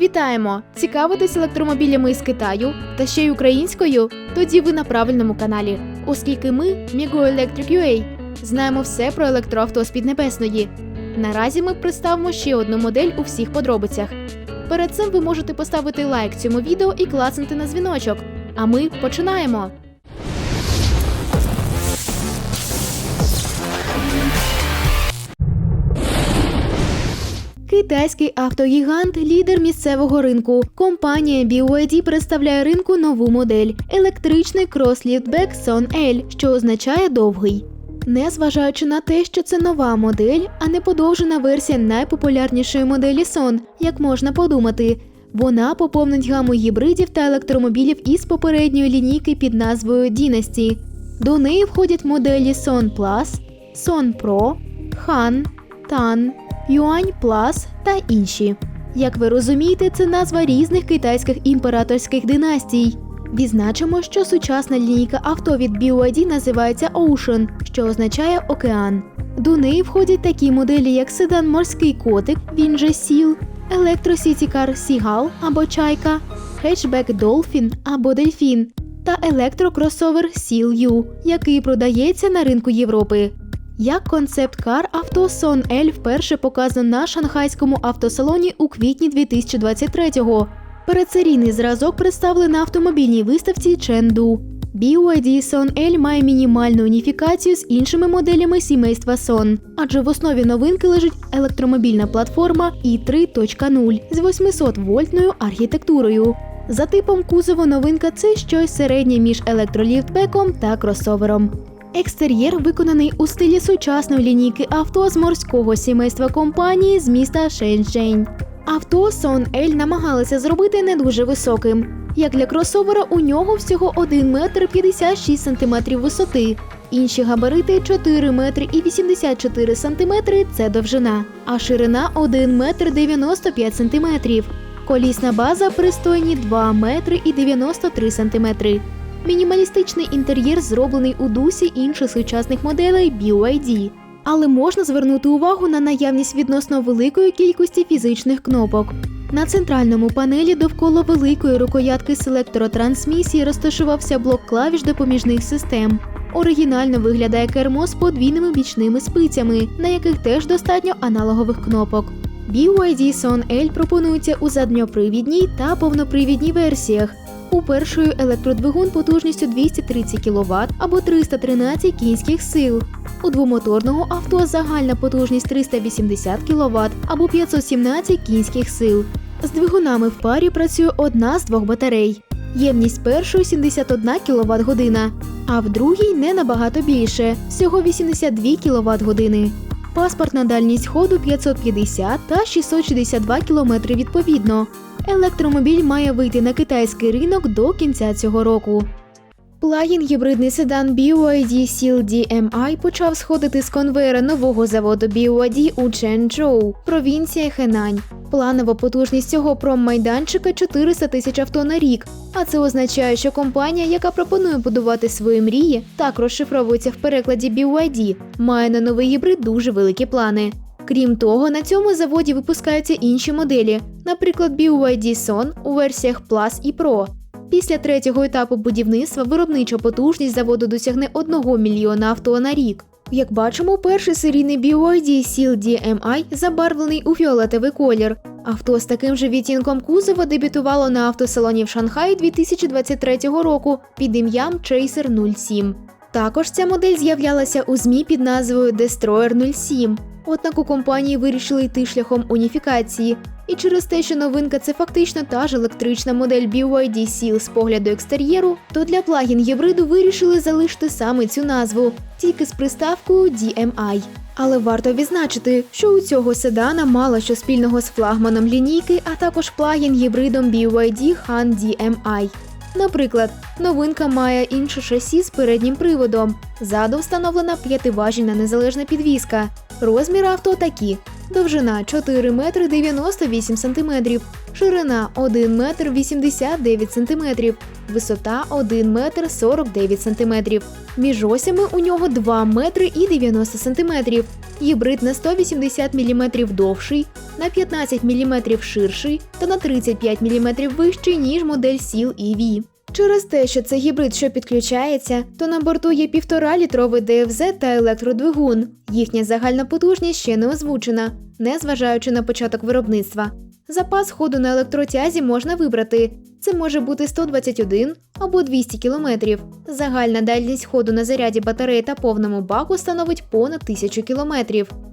Вітаємо! Цікавитесь електромобілями із Китаю та ще й українською? Тоді ви на правильному каналі, оскільки ми, Migo Electric UA, знаємо все про електроавто з Піднебесної. Наразі ми представимо ще одну модель у всіх подробицях. Перед цим ви можете поставити лайк цьому відео і клацнути на дзвіночок. А ми починаємо! Китайський автогігант, лідер місцевого ринку. Компанія BYD представляє ринку нову модель електричний крос-ліфтбек Son L, що означає довгий. Незважаючи на те, що це нова модель, а не подовжена версія найпопулярнішої моделі Son, як можна подумати. Вона поповнить гаму гібридів та електромобілів із попередньої лінійки під назвою Dynasty. До неї входять моделі Son Plus, Son Pro, Han, Tan, Юань Plus та інші. Як ви розумієте, це назва різних китайських імператорських династій. Відзначимо, що сучасна лінійка авто від BYD називається Ocean, що означає океан. До неї входять такі моделі, як седан Морський котик, він же Сіл, електросітікар Сігал або Чайка, хетчбек Dolphin або Дельфін та електрокросовер Сіл Ю, який продається на ринку Європи. Як концепт-кар авто Son L вперше показано на шанхайському автосалоні у квітні 2023-го. Передсерійний зразок представили на автомобільній виставці Ченду. BYD Son L має мінімальну уніфікацію з іншими моделями сімейства Son, адже в основі новинки лежить електромобільна платформа i3.0 з 800 вольтною архітектурою. За типом кузову новинка це щось середнє між електроліфтбеком та кросовером. Екстер'єр виконаний у стилі сучасної лінійки авто з морського сімейства компанії з міста Шенчжень. Авто Son L намагалися зробити не дуже високим. Як для кросовера, у нього всього 1 метр 56 сантиметрів висоти. Інші габарити 4 метри і 84 сантиметри – це довжина, а ширина 1 метр 95 сантиметрів. Колісна база пристойні 2 метри і 93 сантиметри. Мінімалістичний інтер'єр зроблений у дусі інших сучасних моделей BYD. Але можна звернути увагу на наявність відносно великої кількості фізичних кнопок. На центральному панелі довкола великої рукоятки селектротрансмісії розташувався блок клавіш допоміжних систем. Оригінально виглядає кермо з подвійними бічними спицями, на яких теж достатньо аналогових кнопок. BYD Son L пропонується у задньопривідній та повнопривідній версіях. У першої електродвигун потужністю 230 кВт або 313 кінських сил. У двомоторного авто загальна потужність 380 кВт або 517 кінських сил. З двигунами в парі працює одна з двох батарей. Ємність першої 71 кВт година, а в другій не набагато більше всього 82 кВт години. Паспортна дальність ходу 550 та 662 км відповідно. Електромобіль має вийти на китайський ринок до кінця цього року. Плагін гібридний седан BYD Seal DMI почав сходити з конвейера нового заводу BYD у Ченчжоу, провінція Хенань. Планова потужність цього проммайданчика 400 тисяч авто на рік. А це означає, що компанія, яка пропонує будувати свої мрії, так розшифровується в перекладі BYD, має на новий гібрид дуже великі плани. Крім того, на цьому заводі випускаються інші моделі, наприклад, BYD Son у версіях Plus і Pro. Після третього етапу будівництва виробнича потужність заводу досягне 1 мільйона авто на рік. Як бачимо, перший серійний BYD Seal DMI забарвлений у фіолетовий колір. Авто з таким же відтінком кузова дебютувало на автосалоні в Шанхаї 2023 року під ім'ям Chaser 07. Також ця модель з'являлася у ЗМІ під назвою Destroyer 07. Однак у компанії вирішили йти шляхом уніфікації. І через те, що новинка це фактично та ж електрична модель BYD Seal з погляду екстер'єру, то для плагін гібриду вирішили залишити саме цю назву, тільки з приставкою DMI. Але варто відзначити, що у цього седана мало що спільного з флагманом лінійки, а також плагін гібридом BYD Han DMI. Наприклад, новинка має інше шасі з переднім приводом. Ззаду встановлена п'ятиважільна незалежна підвізка. Розмір авто такі: довжина 4 метри 98 сантиметрів, ширина 1 метр 89 сантиметрів, висота 1 метр 49 сантиметрів. Між осями у нього 2 метри і 90 сантиметрів. Гібрид на 180 мм довший, на 15 мм ширший та на 35 мм вищий, ніж модель Seal EV. Через те, що це гібрид, що підключається, то на борту є 1,5 літровий ДФЗ та електродвигун. Їхня загальна потужність ще не озвучена, незважаючи на початок виробництва. Запас ходу на електротязі можна вибрати. Це може бути 121 або 200 км. Загальна дальність ходу на заряді батареї та повному баку становить понад 1000 км.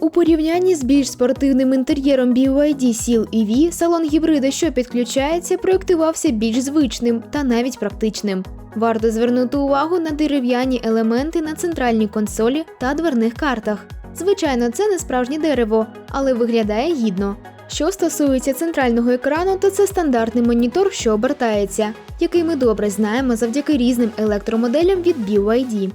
У порівнянні з більш спортивним інтер'єром BYD Seal EV, салон гібрида, що підключається, проєктувався більш звичним та навіть практичним. Варто звернути увагу на дерев'яні елементи на центральній консолі та дверних картах. Звичайно, це не справжнє дерево, але виглядає гідно. Що стосується центрального екрану, то це стандартний монітор, що обертається, який ми добре знаємо завдяки різним електромоделям від BYD.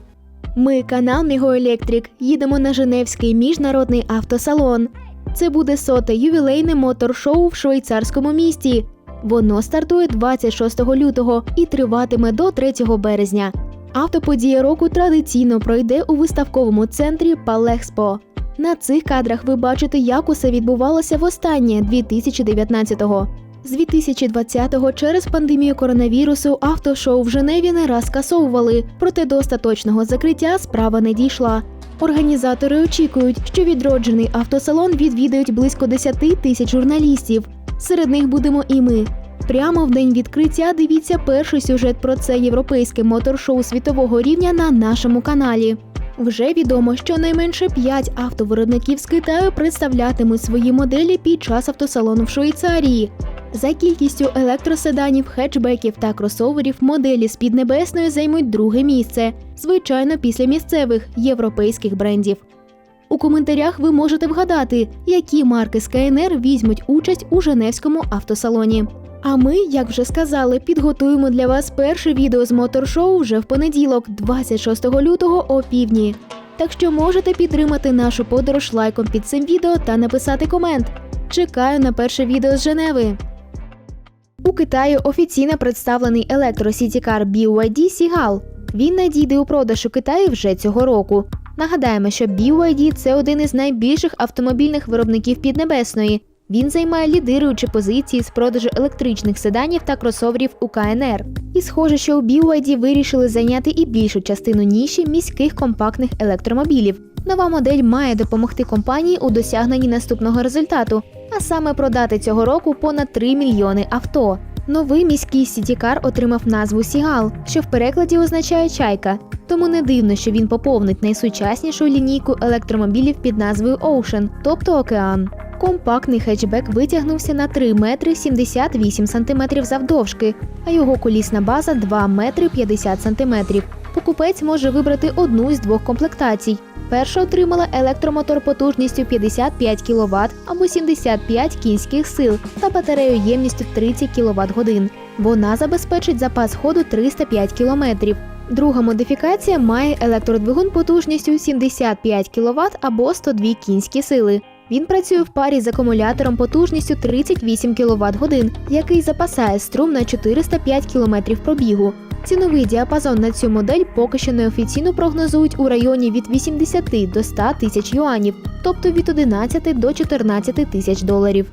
Ми, канал Мігоелектрик, їдемо на Женевський міжнародний автосалон. Це буде соте ювілейне мотор-шоу в швейцарському місті. Воно стартує 26 лютого і триватиме до 3 березня. Автоподія року традиційно пройде у виставковому центрі Палехспо. На цих кадрах ви бачите, як усе відбувалося востаннє 2019-го. З 2020-го через пандемію коронавірусу автошоу в Женеві не раз скасовували, проте до остаточного закриття справа не дійшла. Організатори очікують, що відроджений автосалон відвідають близько 10 тисяч журналістів. Серед них будемо і ми. Прямо в день відкриття дивіться перший сюжет про це європейське моторшоу світового рівня на нашому каналі. Вже відомо, що найменше 5 автовиробників з Китаю представлятимуть свої моделі під час автосалону в Швейцарії. За кількістю електроседанів, хетчбеків та кросоверів моделі з Піднебесної займуть друге місце, звичайно, після місцевих європейських брендів. У коментарях ви можете вгадати, які марки з КНР візьмуть участь у Женевському автосалоні. А ми, як вже сказали, підготуємо для вас перше відео з моторшоу вже в понеділок, 26 лютого о півдні. Так що можете підтримати нашу подорож лайком під цим відео та написати комент. Чекаю на перше відео з Женеви. У Китаї офіційно представлений електросітікар BYD Сігал. Він надійде у продаж у Китаї вже цього року. Нагадаємо, що BYD – це один із найбільших автомобільних виробників Піднебесної. Він займає лідируючі позиції з продажу електричних седанів та кросоверів у КНР. І схоже, що у BYD вирішили зайняти і більшу частину ніші міських компактних електромобілів. Нова модель має допомогти компанії у досягненні наступного результату, а саме продати цього року понад 3 мільйони авто. Новий міський сітікар отримав назву Сігал, що в перекладі означає чайка. Тому не дивно, що він поповнить найсучаснішу лінійку електромобілів під назвою Ocean, тобто океан. Компактний хетчбек витягнувся на 3 метри 78 сантиметрів завдовжки, а його колісна база 2 метри 50 сантиметрів. Покупець може вибрати одну з двох комплектацій. Перша отримала електромотор потужністю 55 кВт або 75 кінських сил та батарею ємністю 30 кВт годин. Вона забезпечить запас ходу 305 км. Друга модифікація має електродвигун потужністю 75 кВт або 102 кінські сили. Він працює в парі з акумулятором потужністю 38 кВт годин, який запасає струм на 405 км пробігу. Ціновий діапазон на цю модель поки що неофіційно прогнозують у районі від 80 до 100 тисяч юанів, тобто від 11 до 14 тисяч доларів.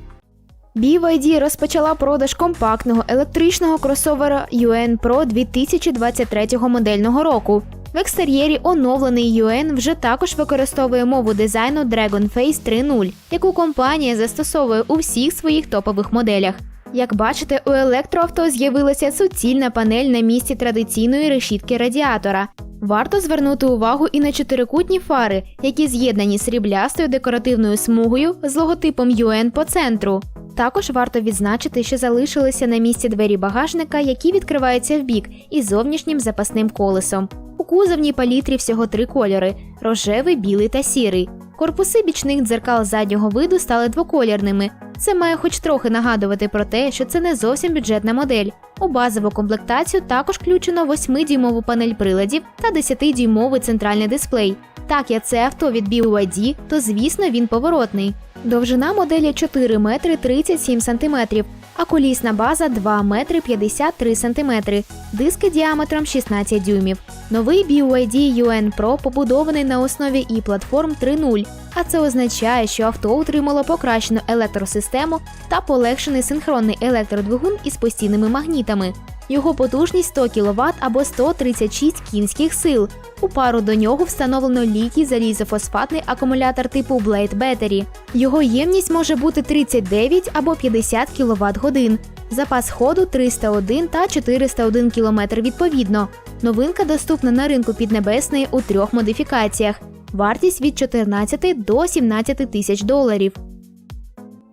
BYD розпочала продаж компактного електричного кросовера UN Pro 2023 модельного року. В екстер'єрі оновлений UN вже також використовує мову дизайну Dragon Face 3.0, яку компанія застосовує у всіх своїх топових моделях. Як бачите, у електроавто з'явилася суцільна панель на місці традиційної решітки радіатора. Варто звернути увагу і на чотирикутні фари, які з'єднані сріблястою декоративною смугою з логотипом UN по центру. Також варто відзначити, що залишилися на місці двері багажника, які відкриваються вбік, із зовнішнім запасним колесом. У кузовній палітрі всього три кольори: рожевий, білий та сірий. Корпуси бічних дзеркал заднього виду стали двоколірними. Це має хоч трохи нагадувати про те, що це не зовсім бюджетна модель. У базову комплектацію також включено 8-дюймову панель приладів та 10-дюймовий центральний дисплей. Так як це авто від BYD, то звісно він поворотний. Довжина моделі 4 метри 37 сантиметрів, а колісна база 2 метри 53 сантиметри, диски діаметром 16 дюймів. Новий BYD UN Pro побудований на основі і платформ 3.0, а це означає, що авто отримало покращену електросистему та полегшений синхронний електродвигун із постійними магнітами. Його потужність 100 кВт або 136 кінських сил. У пару до нього встановлено літій залізофосфатний акумулятор типу Blade Battery. Його ємність може бути 39 або 50 кВт годин. Запас ходу 301 та 401 км відповідно. Новинка доступна на ринку Піднебесної у трьох модифікаціях. Вартість від 14 до 17 тисяч доларів.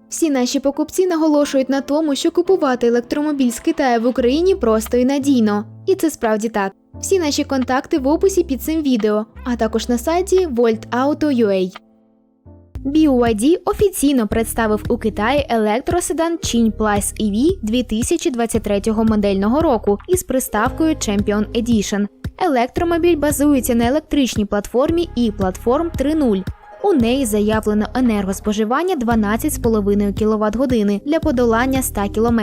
Всі наші покупці наголошують на тому, що купувати електромобіль з Китаю в Україні просто і надійно. І це справді так. Всі наші контакти в описі під цим відео, а також на сайті voltauto.ua. BYD офіційно представив у Китаї електроседан Qing Plus EV 2023 модельного року із приставкою Champion Edition. Електромобіль базується на електричній платформі і платформ 3.0. У неї заявлено енергоспоживання 12,5 кВт години для подолання 100 км.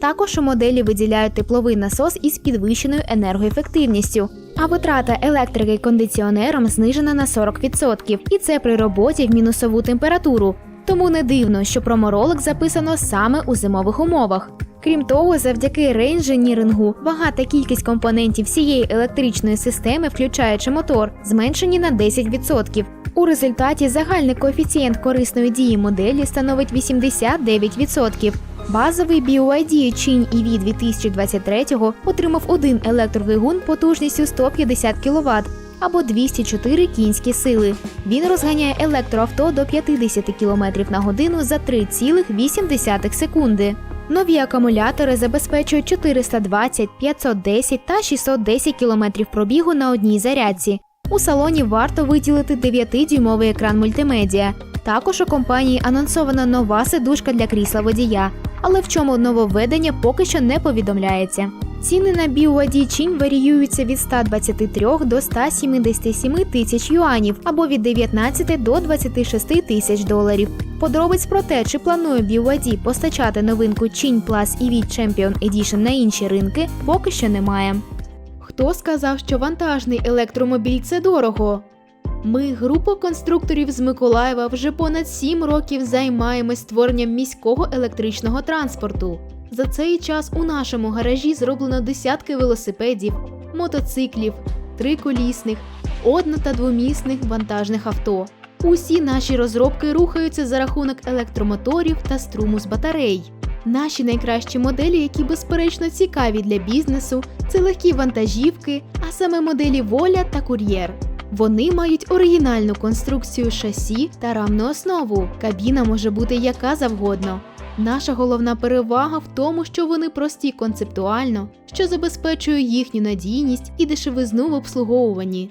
Також у моделі виділяють тепловий насос із підвищеною енергоефективністю. А витрата електрики кондиціонером знижена на 40%, і це при роботі в мінусову температуру. Тому не дивно, що проморолик записано саме у зимових умовах. Крім того, завдяки реінженірингу вага та кількість компонентів всієї електричної системи, включаючи мотор, зменшені на 10%. У результаті загальний коефіцієнт корисної дії моделі становить 89%. Базовий BYD Qing EV 2023 отримав один електродвигун потужністю 150 кВт або 204 кінські сили. Він розганяє електроавто до 50 км на годину за 3,8 секунди. Нові акумулятори забезпечують 420, 510 та 610 км пробігу на одній зарядці. У салоні варто виділити 9-дюймовий екран мультимедіа. Також у компанії анонсована нова сидушка для крісла водія, але в чому нововведення поки що не повідомляється. Ціни на BYD Qing варіюються від 123 до 177 тисяч юанів або від 19 до 26 тисяч доларів. Подробиць про те, чи планує BYD постачати новинку Qing Plus EV Champion Edition на інші ринки, поки що немає. Хто сказав, що вантажний електромобіль це дорого? Ми, група конструкторів з Миколаєва, вже понад 7 років займаємось створенням міського електричного транспорту. За цей час у нашому гаражі зроблено десятки велосипедів, мотоциклів, триколісних, одно- та двомісних вантажних авто. Усі наші розробки рухаються за рахунок електромоторів та струму з батарей. Наші найкращі моделі, які безперечно цікаві для бізнесу, це легкі вантажівки, а саме моделі Воля та Кур'єр. Вони мають оригінальну конструкцію шасі та рамну основу. Кабіна може бути яка завгодно. Наша головна перевага в тому, що вони прості концептуально, що забезпечує їхню надійність і дешевизну в обслуговуванні.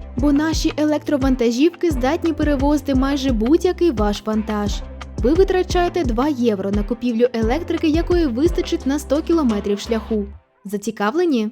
Бо наші електровантажівки здатні перевозити майже будь-який ваш вантаж. Ви витрачаєте 2 євро на купівлю електрики, якої вистачить на 100 кілометрів шляху. Зацікавлені?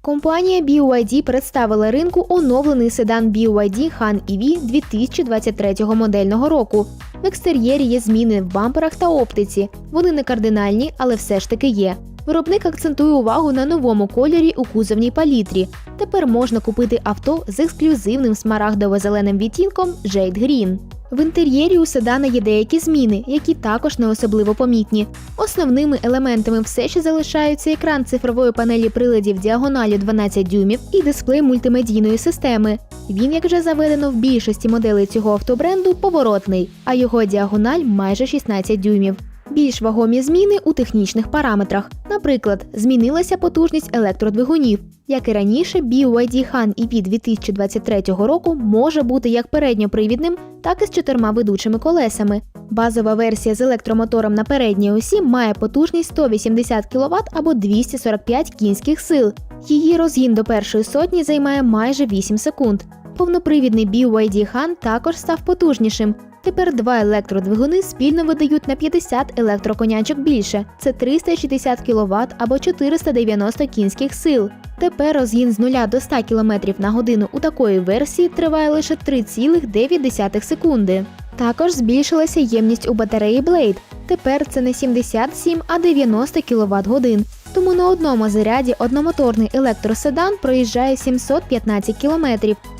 Компанія BYD представила ринку оновлений седан BYD Han EV 2023 модельного року. В екстер'єрі є зміни в бамперах та оптиці. Вони не кардинальні, але все ж таки є. Виробник акцентує увагу на новому кольорі у кузовній палітрі. Тепер можна купити авто з ексклюзивним смарагдово-зеленим відтінком Jade Green. В інтер'єрі у седана є деякі зміни, які також не особливо помітні. Основними елементами все ще залишаються екран цифрової панелі приладів діагоналю 12 дюймів і дисплей мультимедійної системи. Він, як вже заведено в більшості моделей цього автобренду, поворотний, а його діагональ майже 16 дюймів. Більш вагомі зміни у технічних параметрах. Наприклад, змінилася потужність електродвигунів. Як і раніше, BYD Han EV 2023 року може бути як передньопривідним, так і з чотирма ведучими колесами. Базова версія з електромотором на передній осі має потужність 180 кВт або 245 кінських сил. Її розгін до першої сотні займає майже 8 секунд. Повнопривідний BYD Han також став потужнішим. Тепер два електродвигуни спільно видають на 50 електроконячок більше. Це 360 кВт або 490 кінських сил. Тепер розгін з 0 до 100 км на годину у такої версії триває лише 3,9 секунди. Також збільшилася ємність у батареї Blade. Тепер це не 77, а 90 кВт годин. Тому на одному заряді одномоторний електроседан проїжджає 715 км,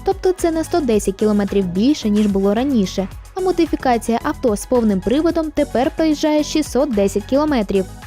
тобто це на 110 км більше, ніж було раніше. А модифікація авто з повним приводом тепер проїжджає 610 км.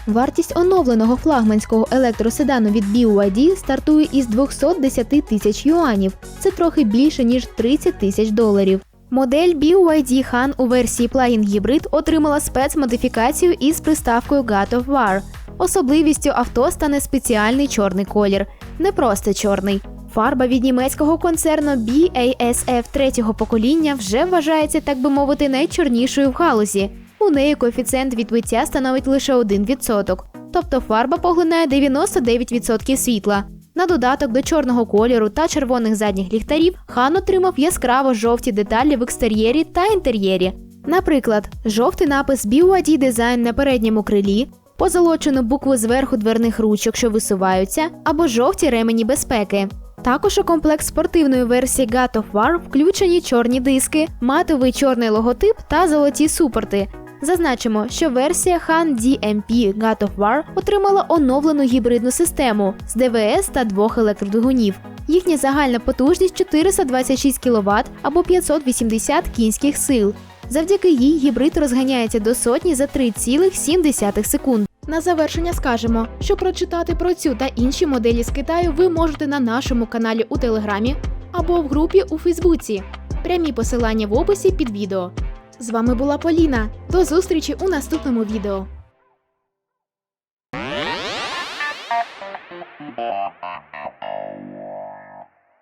Вартість оновленого флагманського електроседану від BYD стартує із 210 тисяч юанів. Це трохи більше ніж 30 тисяч доларів. Модель BYD Han у версії Plug-in Hybrid отримала спецмодифікацію із приставкою God of War. Особливістю авто стане спеціальний чорний колір, не просто чорний. Фарба від німецького концерну BASF третього покоління вже вважається, так би мовити, найчорнішою в галузі. У неї коефіцієнт відбиття становить лише 1%, тобто фарба поглинає 99% світла. На додаток до чорного кольору та червоних задніх ліхтарів хан отримав яскраво жовті деталі в екстер'єрі та інтер'єрі. Наприклад, жовтий напис BYD Design на передньому крилі, позолочену букву зверху дверних ручок, що висуваються, або жовті ремені безпеки. Також у комплект спортивної версії God of War включені чорні диски, матовий чорний логотип та золоті супорти. Зазначимо, що версія Han DMP God of War отримала оновлену гібридну систему з ДВС та двох електродвигунів. Їхня загальна потужність 426 кВт або 580 кінських сил. Завдяки їй гібрид розганяється до сотні за 3,7 секунд. На завершення скажемо, що прочитати про цю та інші моделі з Китаю ви можете на нашому каналі у Телеграмі або в групі у Фейсбуці. Прямі посилання в описі під відео. З вами була Поліна. До зустрічі у наступному відео. Thank you.